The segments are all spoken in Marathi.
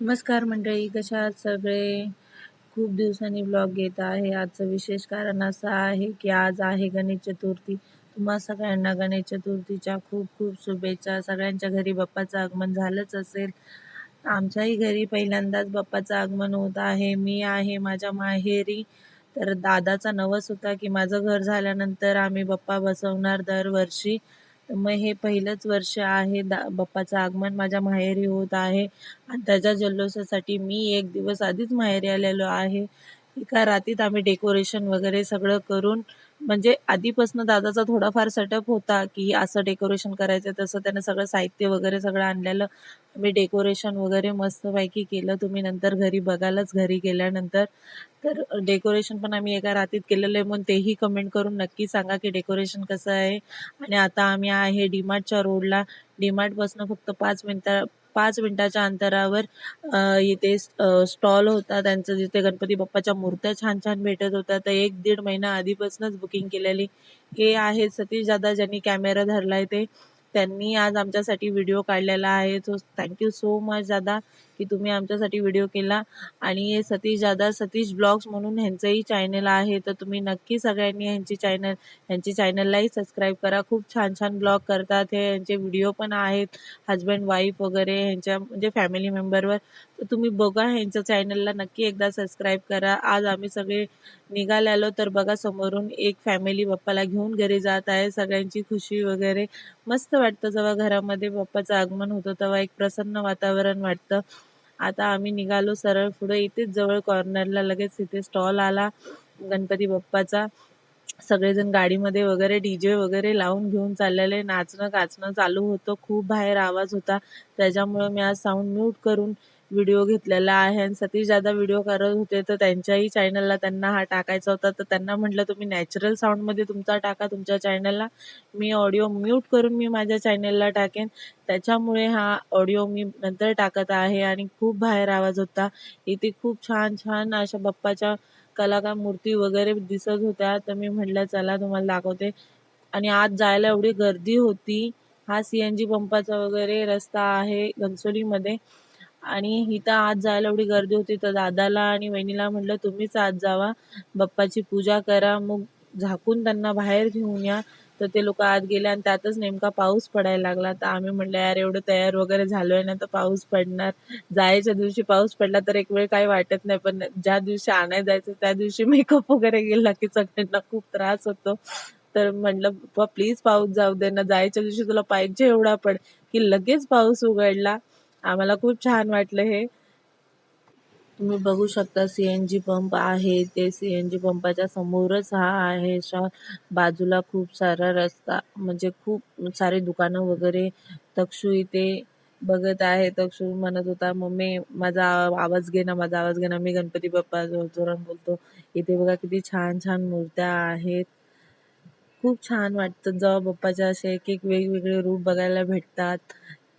नमस्कार मंडळी कशा आहात सगळे? खूप दिवसांनी ब्लॉग घेत आहे. आजचं विशेष कारण असं आहे की आज आहे गणेश चतुर्थी. तुम्हा सगळ्यांना गणेश चतुर्थीच्या खूप खूप शुभेच्छा. सगळ्यांच्या घरी बाप्पाचं आगमन झालंच असेल. आमच्याही घरी पहिल्यांदाच बाप्पाचं आगमन होत आहे. मी आहे माझ्या माहेरी. तर दादाचा नवस होता की माझं घर झाल्यानंतर आम्ही बाप्पा बसवणार दरवर्षी. मग हे पहिलंच वर्ष आहे. दा बाप्पाचं आगमन माझ्या माहेरी होत आहे. आणि त्याच्या जल्लोषासाठी मी एक दिवस आधीच माहेरी आलेलो आहे. एका रात्रीत आम्ही डेकोरेशन वगैरे सगळं करून म्हणजे आधीपासून दादाचा थोडाफार सेटअप होता की असं डेकोरेशन करायचं तसं त्यानं सगळं साहित्य वगैरे सगळं आणलेलं. मी डेकोरेशन वगैरे मस्तपैकी केलं. तुम्ही नंतर घरी बघालच घरी गेल्यानंतर. तर डेकोरेशन पण आम्ही एका रातीत केलेलं आहे. म्हणून तेही कमेंट करून नक्की सांगा की डेकोरेशन कसं आहे. आणि आता आम्ही आहे डीमार्टच्या रोडला डीमार्टपासून फक्त पाच मिनटा पाच मिनिटाच्या अंतरावर इथे स्टॉल होता. त्यांचं जिथे गणपती बाप्पाच्या मूर्त्या छान छान भेटत होत्या. तर एक दीड महिना आधीपासूनच बुकिंग केलेली. हे आहे सतीश दादा ज्यांनी कॅमेरा धरलाय ते. त्यांनी आज आमच्यासाठी व्हिडिओ काढलेला आहे. सो थँक्यू सो मच दादा. की तुम्ही आमच्यासाठी व्हिडिओ केला. आणि सतीश दादा सतीश ब्लॉग्स म्हणून ह्यांचंही चॅनल आहे. तर तुम्ही नक्की सगळ्यांनी ह्यांची चॅनल ह्यांची चॅनललाही सबस्क्राईब करा. खूप छान छान ब्लॉग करतात. हे यांचे व्हिडिओ पण आहेत. हजबंड वाईफ वगैरे ह्यांच्या म्हणजे फॅमिली मेंबरवर तर तुम्ही बघा ह्यांच्या चॅनलला नक्की एकदा सबस्क्राईब करा. आज आम्ही सगळे निघालेलो तर बघा समोरून एक फॅमिली बाप्पाला घेऊन घरी जात आहे. सगळ्यांची खुशी वगैरे. मस्त वाटतं जेव्हा घरामध्ये बाप्पाचं आगमन होतं तेव्हा एक प्रसन्न वातावरण वाटतं. आता आम्ही निघालो सरळ पुढे. इथेच जवळ कॉर्नरला लगेच इथे स्टॉल आला गणपती बाप्पाचा. सगळेजण गाडीमध्ये वगैरे डीजे वगैरे लावून घेऊन चाललेले. नाचणं गाचणं चालू होतं. खूप बाहेर आवाज होता. त्याच्यामुळं मी आज साऊंड म्यूट करून व्हिडिओ घेतलेला आहे आणि सतीश दादा व्हिडिओ करत होते तर त्यांच्याही चॅनलला त्यांना हा टाकायचा होता. तर त्यांना म्हटलं तुम्ही नॅचरल साऊंडमध्ये तुमचा टाका तुमच्या चॅनलला मी ऑडिओ म्यूट करून मी माझ्या चॅनलला टाकेन. त्याच्यामुळे हा ऑडिओ मी नंतर टाकत आहे आणि खूप बाहेर आवाज होता. इथे खूप छान छान अशा बाप्पाच्या कलाकार मूर्ती वगैरे दिसत होत्या. तर मी म्हटलं चला तुम्हाला दाखवते. आणि आज जायला एवढी गर्दी होती. हा सी एन जी पंपाचा वगैरे रस्ता आहे घनसोलीमध्ये. आणि इथं आज जायला एवढी गर्दी होती तर दादाला आणि वहिनीला म्हटलं तुम्हीच आज जावा बाप्पाची पूजा करा मग झाकून त्यांना बाहेर घेऊन या. तर ते लोक आत गेले आणि त्यातच नेमका पाऊस पडायला लागला. तर आम्ही म्हटलं यार एवढं तयार वगैरे झालोय ना तर पाऊस पडणार. जायच्या दिवशी पाऊस पडला तर एक वेळ काही वाटत नाही पण ज्या दिवशी आणायला जायचं त्या दिवशी मेकअप वगैरे गेला की सगळ्यांना खूप त्रास होतो. तर म्हटलं प्लीज पाऊस जाऊ दे ना जायच्या दिवशी तुला पाहिजे एवढा पड की लगेच पाऊस उघडला. आम्हाला खूप छान वाटलं हे. तुम्ही बघू शकता सीएनजी पंप आहे ते सीएनजी पंपाच्या समोरच हा आहे. बाजूला खूप सारा रस्ता म्हणजे खूप सारे दुकानं वगैरे. तक्षू इथे बघत आहे. तक्षू म्हणत होता मम्मी माझा आवाज घे ना माझा आवाज घे ना. मी गणपती बाप्पा जोरात बोलतो. इथे बघा किती छान छान मूर्त्या आहेत. खूप छान वाटतं. जेव्हा बाप्पाच्या असे एक एक वेगवेगळे रूप बघायला भेटतात.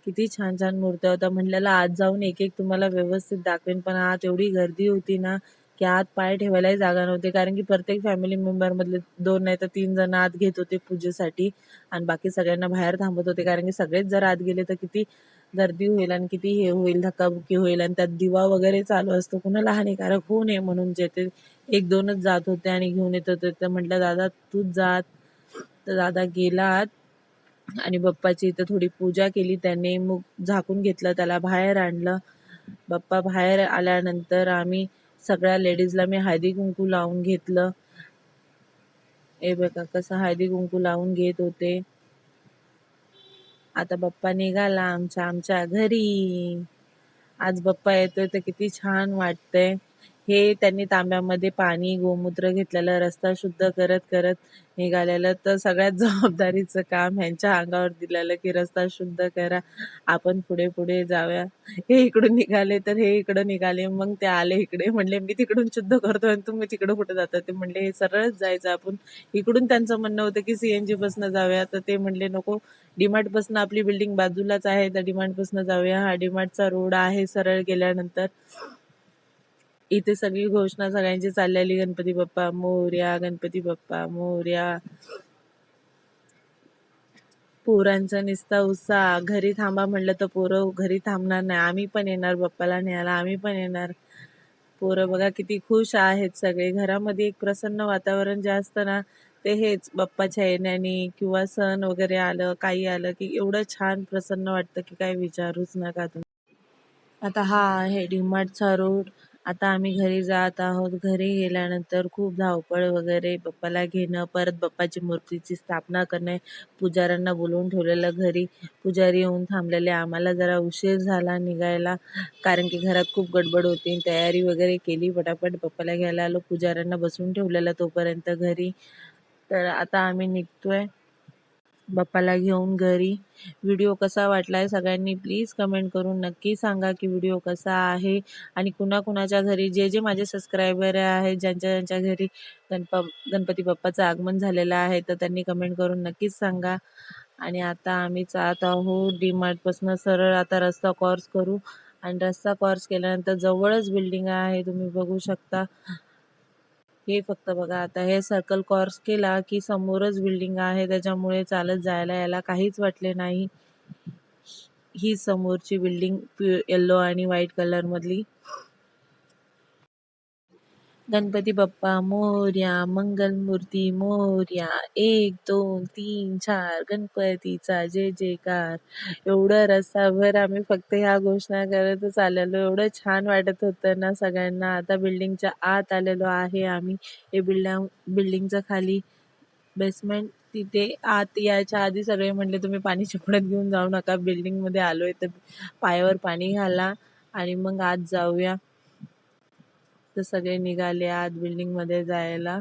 किती छान छान मूर्त्या होत्या म्हणलेला आत जाऊन एक एक तुम्हाला व्यवस्थित दाखवेन. पण आत एवढी गर्दी होती ना की आत पाय ठेवायलाही जागा नव्हती. कारण की प्रत्येक फॅमिली मेंबर मधले दोन नाही तर तीन जण आत घेत होते पूजेसाठी आणि बाकी सगळ्यांना बाहेर थांबत होते. कारण की सगळेच जर आत गेले तर किती गर्दी होईल आणि किती हे होईल धक्काबुक्की होईल आणि त्यात दिवा वगैरे चालू असतो. कुणाला हानिकारक होऊ नये म्हणून जे ते एक दोनच जात होते आणि घेऊन येत होते. तर म्हटलं दादा तूच जात. तर दादा गेलात. आणि बाप्पाची इथं थोडी पूजा केली. त्याने मग झाकून घेतलं त्याला बाहेर आणलं. बाप्पा बाहेर आल्यानंतर आम्ही सगळ्या लेडीजला मी हळदी कुंकू लावून घेतलं. ए बघा कसं हळदी कुंकू लावून घेत होते. आता बाप्पा निघाला आमच्या आमच्या घरी. आज बाप्पा येतोय तर किती छान वाटतंय. हे त्यांनी तांब्यामध्ये पाणी गोमूत्र घेतलेलं रस्ता शुद्ध करत करत निघालेलं. तर सगळ्यात जबाबदारीचं काम ह्यांच्या अंगावर दिलेलं की रस्ता शुद्ध करा. आपण पुढे पुढे जाऊया. हे इकडून निघाले तर हे इकडं निघाले. मग ते आले इकडे. म्हणले मी तिकडून शुद्ध करतो आणि तुम्ही तिकडं कुठे जाता? ते म्हणले हे सरळच जायचं आपण. इकडून त्यांचं म्हणणं होतं की सीएनजी बसनं जाऊया. तर ते म्हणले नको. डिमार्ट बसनं आपली बिल्डिंग बाजूलाच आहे. तर डिमार्ट बसनं जाऊया. हा डिमार्टचा रोड आहे सरळ गेल्यानंतर. इथे सगळी घोषणा सगळ्यांची चाललेली. गणपती बाप्पा मोर्या गणपती बाप्पा मोर्या. पोरांचा निस्ता उत्साह. घरी थांबा म्हणलं तर पोरं घरी थांबणार नाही. आम्ही पण येणार बाप्पाला न्यायला आम्ही पण येणार. पोरं बघा किती खुश आहेत सगळे. घरामध्ये एक प्रसन्न वातावरण जे असतं ना ते हेच. बाप्पाच्या येण्याने किंवा सण वगैरे आलं काही आलं की एवढं छान प्रसन्न वाटतं की काय विचारूच नका तुम्ही. आता हा आहे डीमार्टचा रोड आता आम्ही घरी जात आहोत. घरी गेल्यानंतर खूप धावपळ वगैरे बाप्पाला घेणं परत बाप्पाची मूर्तीची स्थापना करणे पुजाऱ्यांना बोलवून ठेवलेलं घरी. पुजारी येऊन थांबलेले. आम्हाला जरा उशीर झाला निघायला कारण की घरात खूप गडबड होती. तयारी वगैरे केली पटापट. बाप्पाला घ्यायला आलो. पुजाऱ्यांना बसवून ठेवलेलं तोपर्यंत घरी. तर आता आम्ही निघतोय. बाप्पाला घेऊन घरी. व्हिडिओ कसा वाटलाय सगळ्यांनी प्लीज कमेंट करून नक्की सांगा की व्हिडिओ कसा आहे. आणि कुणाकुणाच्या घरी जे जे माझे सबस्क्रायबर आहेत ज्यांच्या ज्यांच्या घरी गणप गणपती बाप्पाचं आगमन झालेलं आहे तर त्यांनी कमेंट करून नक्कीच सांगा. आणि आता आम्ही जात आहोत डीमार्टपासून सरळ आता रस्ता क्रॉस करू. आणि रस्ता क्रॉस केल्यानंतर जवळच बिल्डिंग आहे तुम्ही बघू शकता. हे फक्त बघा आता हे सर्कल क्रॉस केला की समोरच बिल्डिंग आहे त्याच्यामुळे चालत जायला याला काहीच वाटले नाही. ही समोरची बिल्डिंग येल्लो आणि व्हाईट कलर मधली. गणपती बाप्पा मोरया मंगलमूर्ती मोरया एक दोन तीन चार गणपतीचा जय जयकार. एवढं रस्ताभर आम्ही फक्त ह्या घोषणा करतच आलेलो. एवढं छान वाटत होतं ना सगळ्यांना. आता बिल्डिंगच्या आत आलेलो आहे आम्ही. हे बिल्डिंग बिल्डिंगच्या खाली बेसमेंट तिथे आत यायच्या आधी सगळे म्हणले तुम्ही पाणी चिपडत घेऊन जाऊ नका. बिल्डिंगमध्ये आलोय तर पायावर पाणी घाला आणि मग आत जाऊया. तर सगळे निघाले आत बिल्डिंगमध्ये जायला.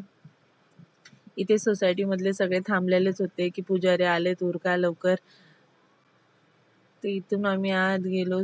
इथे सोसायटी मधले सगळे थांबलेलेच होते की पुजारी आले उरका लवकर. तर इथून आम्ही आत गेलो.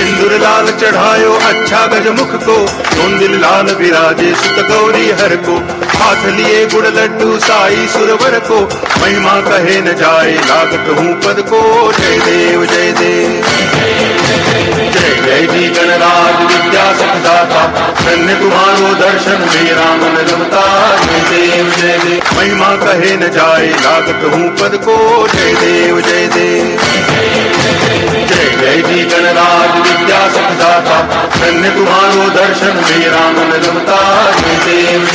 सिंदूर लाल चढ़ायो अच्छा गजमुख को धुन दिल लाल विराजे सुत गौरी हर को। हाथ लिए गुड़ लड्डू साई सुरवर को। महिमा कहे न जाए लागत हूँ पद को। जय देव जय देव। जय जय जी गणराज विद्या सुखदाता। धन्य तुम्हारो दर्शन मेरा मन रमता जय देव जय देव। महिमा कहे न जाए लागत हूँ पद को जय देव जय देव। जय जय जी गणराज विद्या सुखदाता। धन्य तुम्हारो दर्शन मेरा मन रमता जय देव